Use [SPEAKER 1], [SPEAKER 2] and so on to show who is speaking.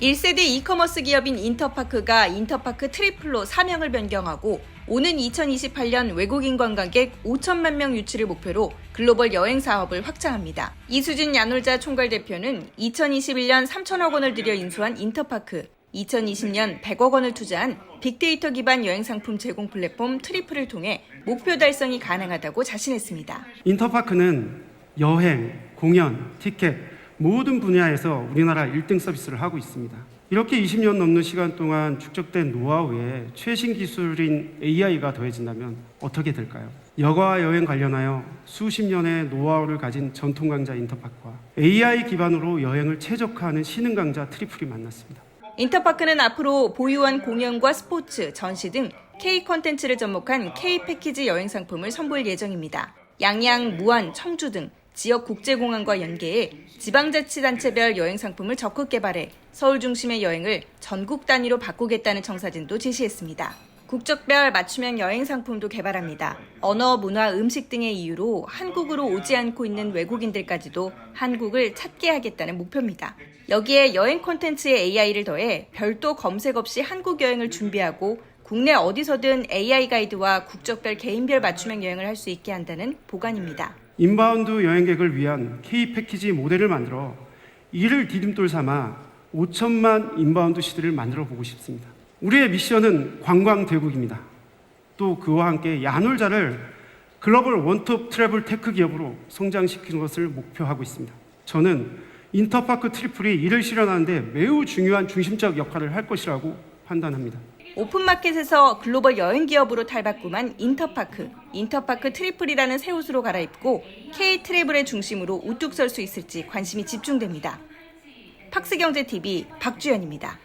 [SPEAKER 1] 1세대 이커머스 기업인 인터파크가 인터파크 트리플로 사명을 변경하고 오는 2028년 외국인 관광객 5천만 명 유치를 목표로 글로벌 여행 사업을 확장합니다. 이수진 야놀자 총괄 대표는 2021년 3천억 원을 들여 인수한 인터파크, 2020년 100억 원을 투자한 빅데이터 기반 여행 상품 제공 플랫폼 트리플을 통해 목표 달성이 가능하다고 자신했습니다.
[SPEAKER 2] 인터파크는 여행, 공연, 티켓 모든 분야에서 우리나라 1등 서비스를 하고 있습니다. 이렇게 20년 넘는 시간 동안 축적된 노하우에 최신 기술인 AI가 더해진다면 어떻게 될까요? 여가 여행 관련하여 수십 년의 노하우를 가진 전통 강자 인터파크와 AI 기반으로 여행을 최적화하는 신흥 강자 트리플이 만났습니다.
[SPEAKER 1] 인터파크는 앞으로 보유한 공연과 스포츠, 전시 등 K 콘텐츠를 접목한 K 패키지 여행 상품을 선보일 예정입니다. 양양, 무안, 청주 등 지역 국제공항과 연계해 지방자치단체별 여행 상품을 적극 개발해 서울 중심의 여행을 전국 단위로 바꾸겠다는 청사진도 제시했습니다. 국적별 맞춤형 여행 상품도 개발합니다. 언어, 문화, 음식 등의 이유로 한국으로 오지 않고 있는 외국인들까지도 한국을 찾게 하겠다는 목표입니다. 여기에 여행 콘텐츠에 AI를 더해 별도 검색 없이 한국 여행을 준비하고 국내 어디서든 AI 가이드와 국적별 개인별 맞춤형 여행을 할 수 있게 한다는 보관입니다.
[SPEAKER 2] 인바운드 여행객을 위한 K 패키지 모델을 만들어 이를 디딤돌 삼아 5천만 인바운드 시대를 만들어 보고 싶습니다. 우리의 미션은 관광 대국입니다. 또 그와 함께 야놀자를 글로벌 원톱 트래블 테크 기업으로 성장시키는 것을 목표하고 있습니다. 저는 인터파크 트리플이 이를 실현하는데 매우 중요한 중심적 역할을 할 것이라고 판단합니다.
[SPEAKER 1] 오픈마켓에서 글로벌 여행 기업으로 탈바꿈한 인터파크, 인터파크 트리플이라는 새 옷으로 갈아입고 K 트래블의 중심으로 우뚝 설 수 있을지 관심이 집중됩니다. 팍스경제TV 박주연입니다.